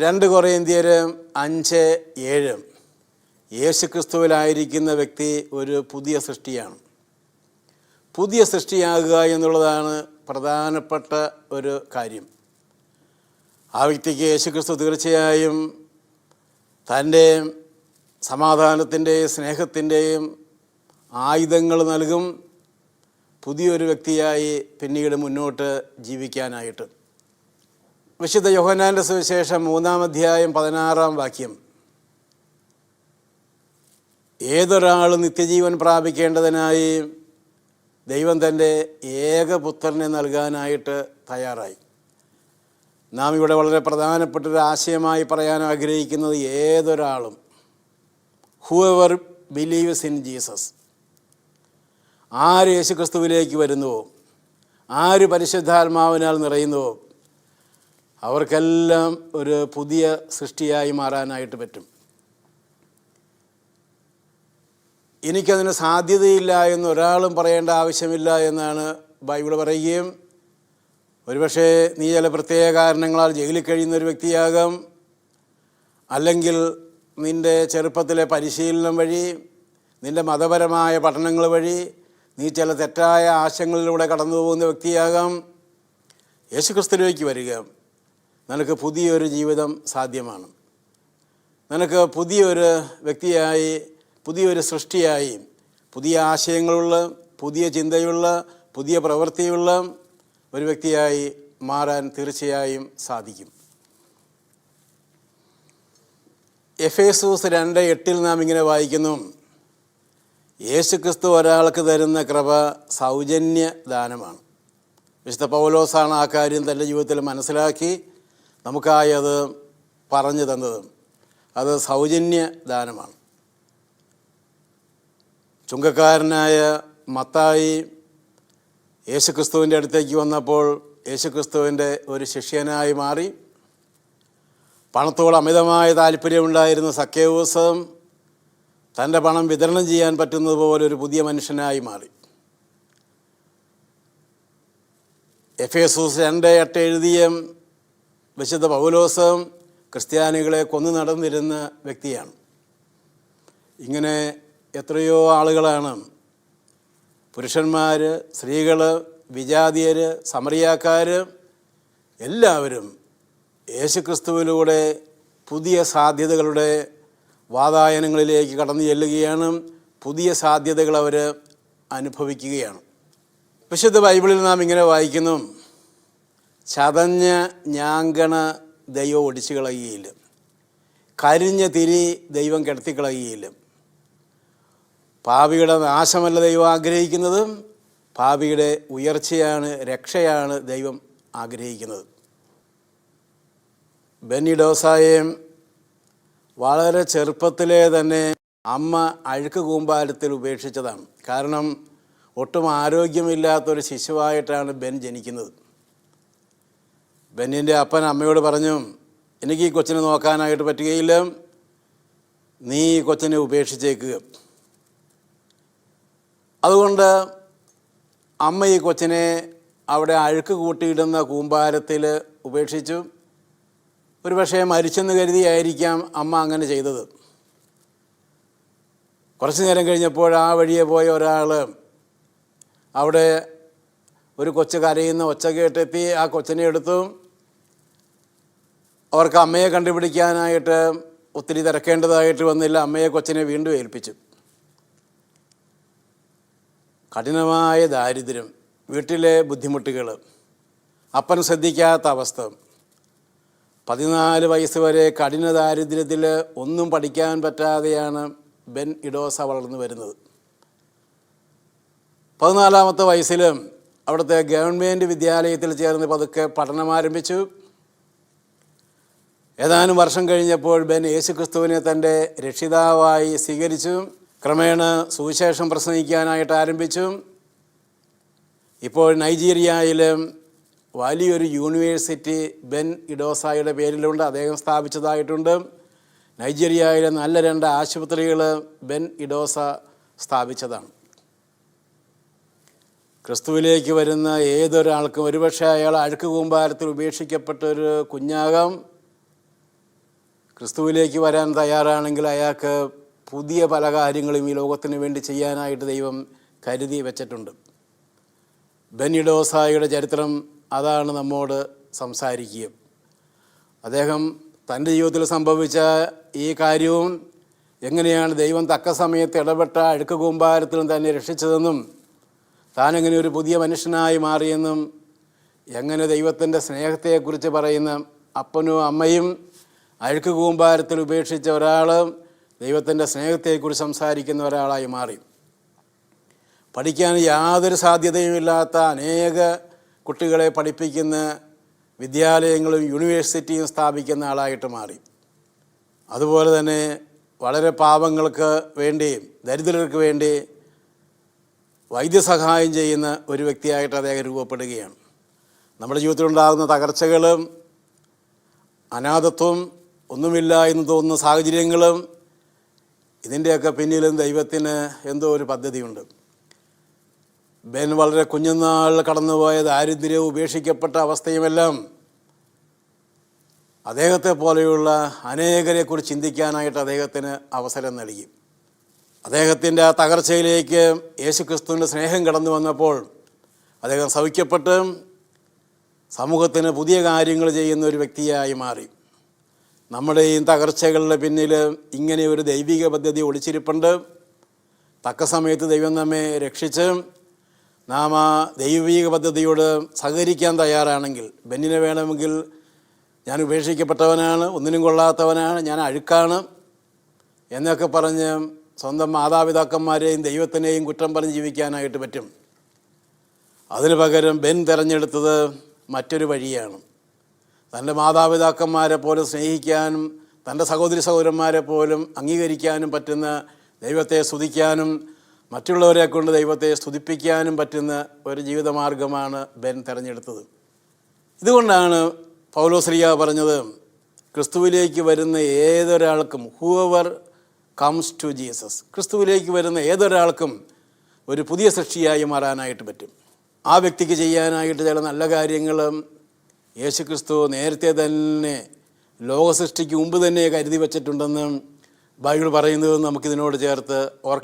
രണ്ട് കൊറിയന്ത്യർ അഞ്ച് ഏഴ്. യേശു ക്രിസ്തുവിലായിരിക്കുന്ന വ്യക്തി ഒരു പുതിയ സൃഷ്ടിയാണ്. പുതിയ സൃഷ്ടിയാകുക എന്നുള്ളതാണ് പ്രധാനപ്പെട്ട ഒരു കാര്യം. ആ വ്യക്തിക്ക് യേശുക്രിസ്തു തീർച്ചയായും തന്റെ സമാധാനത്തിന്റെയും സ്നേഹത്തിന്റെയും ആയുധങ്ങൾ നൽകും. പുതിയൊരു വ്യക്തിയായി പിന്നീട് മുന്നോട്ട് ജീവിക്കാനായിട്ട്. വിശുദ്ധ യോഹനാന്റെ സുവിശേഷം മൂന്നാം അധ്യായം പതിനാറാം വാക്യം. ഏതൊരാൾ നിത്യജീവൻ പ്രാപിക്കേണ്ടതിനായി ദൈവം തന്റെ ഏകപുത്രനെ നൽകാനായിട്ട് തയ്യാറായി. നാം ഇവിടെ വളരെ പ്രധാനപ്പെട്ട ഒരു ആശയമായി പറയാൻ ആഗ്രഹിക്കുന്നത് ഏതൊരാളും whoever believes in Jesus ആര് യേശുക്രിസ്തുവിലേക്ക് വരുന്നുവോ ആര് പരിശുദ്ധാത്മാവിനാൽ നിറയുന്നുവോ അവർക്കെല്ലാം ഒരു പുതിയ സൃഷ്ടിയായി മാറാനായിട്ട് പറ്റും. എനിക്കതിന് സാധ്യതയില്ല എന്ന് ഒരാളും പറയേണ്ട ആവശ്യമില്ല എന്നാണ് ബൈബിൾ പറയുകയും ഒരുപക്ഷെ നീ ചില പ്രത്യേക കാരണങ്ങളാൽ ജയിലിൽ കഴിയുന്ന ഒരു വ്യക്തിയാകാം അല്ലെങ്കിൽ നിന്റെ ചെറുപ്പത്തിലെ പരിശീലനം വഴി നിന്റെ മതപരമായ പഠനങ്ങൾ വഴി നീ ചില തെറ്റായ ആശയങ്ങളിലൂടെ കടന്നു പോകുന്ന വ്യക്തിയാകാം. യേശുക്രിസ്തുവിലേക്ക് വരിക. നിനക്ക് പുതിയൊരു ജീവിതം സാധ്യമാണ്. നിനക്ക് പുതിയൊരു വ്യക്തിയായി പുതിയൊരു സൃഷ്ടിയായി പുതിയ ആശയങ്ങളുള്ള പുതിയ ചിന്തയുള്ള പുതിയ പ്രവൃത്തിയുള്ള ഒരു വ്യക്തിയായി മാറാൻ തീർച്ചയായും സാധിക്കും. എഫേസൂസ് രണ്ട് എട്ടിൽ നാം ഇങ്ങനെ വായിക്കുന്നു. യേശുക്രിസ്തു ഒരാൾക്ക് തരുന്ന കൃപ സൗജന്യ ദാനമാണ്. വിശുദ്ധ പൗലോസാണ് ആ കാര്യം തന്റെ ജീവിതത്തിൽ മനസ്സിലാക്കി നമുക്കായി അത് പറഞ്ഞു തന്നത് അത് സൗജന്യ ദാനമാണ്. ചുങ്കക്കാരനായ മത്തായി യേശുക്രിസ്തുവിന്റെ അടുത്തേക്ക് വന്നപ്പോൾ യേശുക്രിസ്തുവിന്റെ ഒരു ശിഷ്യനായി മാറി. പണത്തോട് അമിതമായ താല്പര്യമുണ്ടായിരുന്ന സഖ്യവൂസ് തന്റെ പണം വിതരണം ചെയ്യാൻ പറ്റുന്നത് പോലെ ഒരു പുതിയ മനുഷ്യനായി മാറി. എഫ് എസൂസ് രണ്ട് എട്ട് എഴുതിയ വിശുദ്ധ പൗലോസം ക്രിസ്ത്യാനികളെ കൊന്നു നടന്നിരുന്ന വ്യക്തിയാണ്. ഇങ്ങനെ എത്രയോ ആളുകളാണ് പുരുഷന്മാർ സ്ത്രീകൾ വിജാതിയർ സമറിയാക്കാർ എല്ലാവരും യേശുക്രിസ്തുവിലൂടെ പുതിയ സാധ്യതകളുടെ വാതായനങ്ങളിലേക്ക് കടന്നു ചെല്ലുകയാണ്. പുതിയ സാധ്യതകൾ അവർ അനുഭവിക്കുകയാണ്. വിശുദ്ധ ബൈബിളിൽ നാം ഇങ്ങനെ വായിക്കുന്നു. ചതഞ്ഞ ഞാങ്കണ് ദൈവം ഒടിച്ചു കളയുകയില്ല. കരിഞ്ഞ തിരി ദൈവം കിടത്തിക്കളയുകയില്ല പാപിയുടെ നാശമല്ല ദൈവം ആഗ്രഹിക്കുന്നത്. പാപിയുടെ ഉയർച്ചയാണ് രക്ഷയാണ് ദൈവം ആഗ്രഹിക്കുന്നത്. ബെന്നി ബെന്നിഡോസായേയും വളരെ ചെറുപ്പത്തിലെ തന്നെ അമ്മ അഴുക്ക് കൂമ്പാരത്തിൽ ഉപേക്ഷിച്ചതാണ്. കാരണം ഒട്ടും ആരോഗ്യമില്ലാത്തൊരു ശിശുവായിട്ടാണ് ബെൻ ജനിക്കുന്നത്. ബെന്നിന്റെ അപ്പൻ അമ്മയോട് പറഞ്ഞു എനിക്ക് ഈ കൊച്ചിനെ നോക്കാനായിട്ട് പറ്റുകയില്ല. നീ ഈ കൊച്ചിനെ ഉപേക്ഷിച്ചേക്കുക അതുകൊണ്ട് അമ്മ ഈ കൊച്ചിനെ അവിടെ അഴുക്ക് കൂട്ടിയിടുന്ന കൂമ്പാരത്തിൽ ഉപേക്ഷിച്ചു. ഒരു പക്ഷേ മരിച്ചെന്ന് കരുതിയായിരിക്കാം അമ്മ അങ്ങനെ ചെയ്തത്. കുറച്ച് നേരം കഴിഞ്ഞപ്പോൾ ആ വഴിയെ പോയ ഒരാൾ അവിടെ ഒരു കൊച്ചു കരയുന്ന ഒച്ച കേട്ടെത്തി ആ കൊച്ചിനെ എടുത്തു. അവർക്ക് അമ്മയെ കണ്ടുപിടിക്കാനായിട്ട് ഒത്തിരി തിരക്കേണ്ടതായിട്ട് വന്നില്ല. അമ്മയെ കൊച്ചിനെ വീണ്ടും ഏൽപ്പിച്ചു. കഠിനമായ ദാരിദ്ര്യം വീട്ടിലെ ബുദ്ധിമുട്ടുകൾ അപ്പൻ ശ്രദ്ധിക്കാത്ത അവസ്ഥ. പതിനാല് വയസ്സ് വരെ കഠിന ദാരിദ്ര്യത്തിൽ ഒന്നും പഠിക്കാൻ പറ്റാതെയാണ് ബെൻ ഇഡോസ വളർന്നു വരുന്നത്. പതിനാലാമത്തെ വയസ്സിലും അവിടുത്തെ ഗവൺമെന്റ് വിദ്യാലയത്തിൽ ചേർന്ന് പതുക്കെ പഠനം ആരംഭിച്ചു ഏതാനും വർഷം കഴിഞ്ഞപ്പോൾ ബെൻ യേശുക്രിസ്തുവിനെ തന്റെ രക്ഷിതാവായി സ്വീകരിച്ചു. ക്രമേണ സുവിശേഷം പ്രസംഗിക്കാനായിട്ട് ആരംഭിച്ചു. ഇപ്പോൾ നൈജീരിയയിലും വലിയൊരു യൂണിവേഴ്സിറ്റി ബെൻ ഇഡോസായുടെ പേരിലുണ്ട്. അദ്ദേഹം സ്ഥാപിച്ചതായിട്ടുണ്ട്. നൈജീരിയയിലെ നല്ല രണ്ട് ആശുപത്രികൾ ബെൻ ഇഡോസ സ്ഥാപിച്ചതാണ്. ക്രിസ്തുവിലേക്ക് വരുന്ന ഏതൊരാൾക്കും ഒരുപക്ഷെ അയാൾ അഴുക്ക് കൂമ്പാരത്തിൽ ഉപേക്ഷിക്കപ്പെട്ട ഒരു കുഞ്ഞാകാം. ക്രിസ്തുവിലേക്ക് വരാൻ തയ്യാറാണെങ്കിൽ അയാൾക്ക് പുതിയ പല കാര്യങ്ങളും ഈ ലോകത്തിന് വേണ്ടി ചെയ്യാനായിട്ട് ദൈവം കരുതി വെച്ചിട്ടുണ്ട്. ബെന്നിഡോസായിയുടെ ചരിത്രം അതാണ് നമ്മോട് സംസാരിക്കുക. അദ്ദേഹം തന്റെ ജീവിതത്തിൽ സംഭവിച്ച ഈ കാര്യവും എങ്ങനെയാണ് ദൈവം തക്ക സമയത്ത് ഇടപെട്ട അഴുക്ക് കൂമ്പാരത്തിലും തന്നെ രക്ഷിച്ചതെന്നും താനെങ്ങനെ ഒരു പുതിയ മനുഷ്യനായി മാറിയെന്നും എങ്ങനെ ദൈവത്തിന്റെ സ്നേഹത്തെക്കുറിച്ച് പറയുന്ന അപ്പനും അമ്മയും അഴുക്ക് കൂമ്പാരത്തിൽ ഉപേക്ഷിച്ച ഒരാൾ ദൈവത്തിന്റെ സ്നേഹത്തെക്കുറിച്ച് സംസാരിക്കുന്ന ഒരാളായി മാറി. പഠിക്കാൻ യാതൊരു സാധ്യതയുമില്ലാത്ത അനേക കുട്ടികളെ പഠിപ്പിക്കുന്ന വിദ്യാലയങ്ങളും യൂണിവേഴ്സിറ്റിയും സ്ഥാപിക്കുന്ന ആളായിട്ട് മാറി. അതുപോലെ തന്നെ വളരെ പാവങ്ങൾക്ക് വേണ്ടി ദരിദ്രർക്ക് വേണ്ടി വൈദ്യസഹായം ചെയ്യുന്ന ഒരു വ്യക്തിയായിട്ട് അദ്ദേഹം രൂപപ്പെടുകയാണ്. നമ്മുടെ ജീവിതത്തിലുണ്ടാകുന്ന തകർച്ചകളും അനാഥത്വം ഒന്നുമില്ല എന്ന് തോന്നുന്ന സാഹചര്യങ്ങളും ഇതിന്റെയൊക്കെ പിന്നിലും ദൈവത്തിന് എന്തോ ഒരു പദ്ധതിയുണ്ട്. ബെൻ വളരെ കുഞ്ഞുനാൾ കടന്നുപോയ ദാരിദ്ര്യവും ഉപേക്ഷിക്കപ്പെട്ട അവസ്ഥയുമെല്ലാം അദ്ദേഹത്തെ പോലെയുള്ള അനേകരെക്കുറിച്ച് ചിന്തിക്കാനായിട്ട് അദ്ദേഹത്തിന് അവസരം നൽകി. അദ്ദേഹത്തിന്റെ ആ തകർച്ചയിലേക്ക് യേശുക്രിസ്തുവിന്റെ സ്നേഹം കടന്നു വന്നപ്പോൾ അദ്ദേഹം സൗഖ്യപ്പെട്ട് സമൂഹത്തിന് പുതിയ കാര്യങ്ങൾ ചെയ്യുന്ന ഒരു വ്യക്തിയായി മാറി. നമ്മുടെ ഈ തകർച്ചകളുടെ പിന്നിൽ ഇങ്ങനെ ഒരു ദൈവിക പദ്ധതി ഒളിച്ചിരിപ്പുണ്ട്. തക്ക സമയത്ത് ദൈവം നമ്മെ രക്ഷിച്ച് നാം ആ ദൈവിക പദ്ധതിയോട് സഹകരിക്കാൻ തയ്യാറാണെങ്കിൽ ബെന്നിനെ വേണമെങ്കിൽ ഞാൻ ഉപേക്ഷിക്കപ്പെട്ടവനാണ് ഒന്നിനും കൊള്ളാത്തവനാണ് ഞാൻ അഴുക്കാണ് എന്നൊക്കെ പറഞ്ഞ് സ്വന്തം മാതാപിതാക്കന്മാരെയും ദൈവത്തിനെയും കുറ്റം പറഞ്ഞ് ജീവിക്കാനായിട്ട് പറ്റും. അതിനു പകരം ബെൻ തിരഞ്ഞെടുത്തത് മറ്റൊരു വഴിയാണ്. തന്റെ മാതാപിതാക്കന്മാരെ പോലും സ്നേഹിക്കാനും തന്റെ സഹോദരി സഹോദരന്മാരെ പോലും അംഗീകരിക്കാനും പറ്റുന്ന ദൈവത്തെ സ്തുതിക്കാനും മറ്റുള്ളവരെ കൊണ്ട് ദൈവത്തെ സ്തുതിപ്പിക്കാനും പറ്റുന്ന ഒരു ജീവിതമാർഗമാണ് ബെൻ തിരഞ്ഞെടുത്തത്. ഇതുകൊണ്ടാണ് പൗലോശ്രീയ പറഞ്ഞത് ക്രിസ്തുവിലേക്ക് വരുന്ന ഏതൊരാൾക്കും ഹൂവർ കംസ് ടു ജീസസ് ക്രിസ്തുവിലേക്ക് വരുന്ന ഏതൊരാൾക്കും ഒരു പുതിയ സൃഷ്ടിയായി മാറാനായിട്ട് പറ്റും. ആ വ്യക്തിക്ക് ചെയ്യാനായിട്ട് ചില നല്ല കാര്യങ്ങളും യേശു ക്രിസ്തു നേരത്തെ തന്നെ ലോക സൃഷ്ടിക്ക് മുമ്പ് തന്നെ കരുതി വച്ചിട്ടുണ്ടെന്ന് ബൈബിൾ പറയുന്നത് നമുക്കിതിനോട് ചേർത്ത് ഓർ